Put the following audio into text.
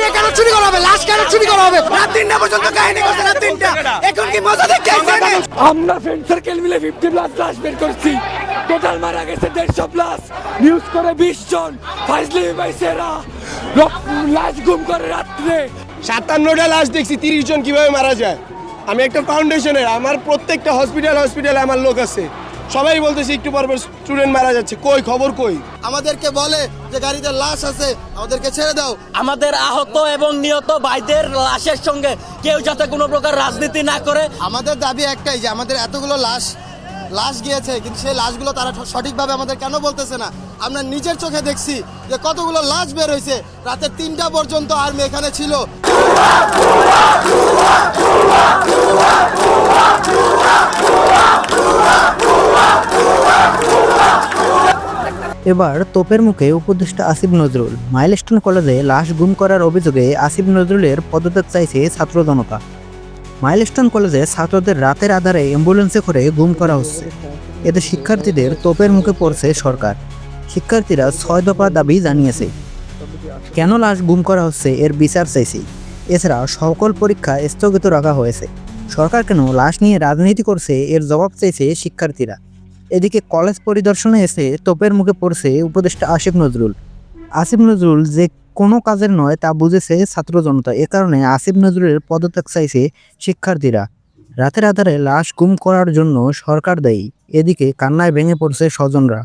কাহিনী কেন চুরি করা হবে? লাশ কেন চুরি করা হবে? রাত তিনটা পর্যন্ত কাহিনী করছে রাত তিনটা। এখন কি মজা দেখতে আমরা ফ্রেন্ড সার্কেল মিলে ফিফটি প্লাস লাশ বের করছি। টোটাল মারা গেছে দেড়শো প্লাস নিউজ করে বিশ জন। ফাইজলি পাইছেরা লাশ গুম করে রাত্রে। সাতান্নটা লাশ দেখছি তিরিশ জন কীভাবে মারা যায়? আমি একটা ফাউন্ডেশনের আমার প্রত্যেকটা হসপিটাল হসপিটালে আমার লোক আছে। সবাই বলতেছে একটু পর পর স্টুডেন্ট মারা যাচ্ছে। কই খবর কই? আমাদেরকে বলে যে গাড়িতে লাশ আছে আমাদেরকে ছেড়ে দাও। আমাদের আহত এবং নিহত ভাইদের লাশের সঙ্গে কেউ যাতে কোনো প্রকার রাজনীতি না করে। আমাদের দাবি একটাই যে আমাদের এতগুলো লাশ লাশ গিয়েছে কিন্তু সেই লাশগুলো তারা সঠিকভাবে আমাদের কেন বলতেছে না? আমরা নিজের চোখে দেখছি যে কতগুলো লাশ বের হয়েছে। রাতে তিনটা পর্যন্ত আর্মি এখানে ছিল। এবার তোপের মুখে উপদেষ্টা আসিফ নজরুল। মাইলস্টোন কলেজে লাশ গুম করার অভিযোগে আসিফ নজরুলের পদত্যাগ চাইছে ছাত্র জনতা। মাইলস্টোন কলেজে ছাত্রদের রাতের আধারে অ্যাম্বুলেন্সে করে গুম করা হচ্ছে। এতে শিক্ষার্থীদের তোপের মুখে পড়ছে সরকার। শিক্ষার্থীরা ছয় দফা দাবি জানিয়েছে। কেন লাশ গুম করা হচ্ছে এর বিচার চাইছি? এছাড়া সকল পরীক্ষা স্থগিত রাখা হয়েছে। সরকার কেন লাশ নিয়ে রাজনীতি করছে এর জবাব চাইছে শিক্ষার্থীরা। এদিকে কলেজ পরিদর্শনে এসে তোপের মুখে পড়ছে উপদেষ্টা আসিফ নজরুল। আসিফ নজরুল যে কোনো কাজের নয় তা বুঝেছে ছাত্র জনতা। এ কারণে আসিফ নজরুলের পদত্যাগ চাইছে শিক্ষার্থীরা। রাতের আধারে লাশ গুম করার জন্য সরকার দেয়। এদিকে কান্নায় ভেঙে পড়ছে স্বজনরা।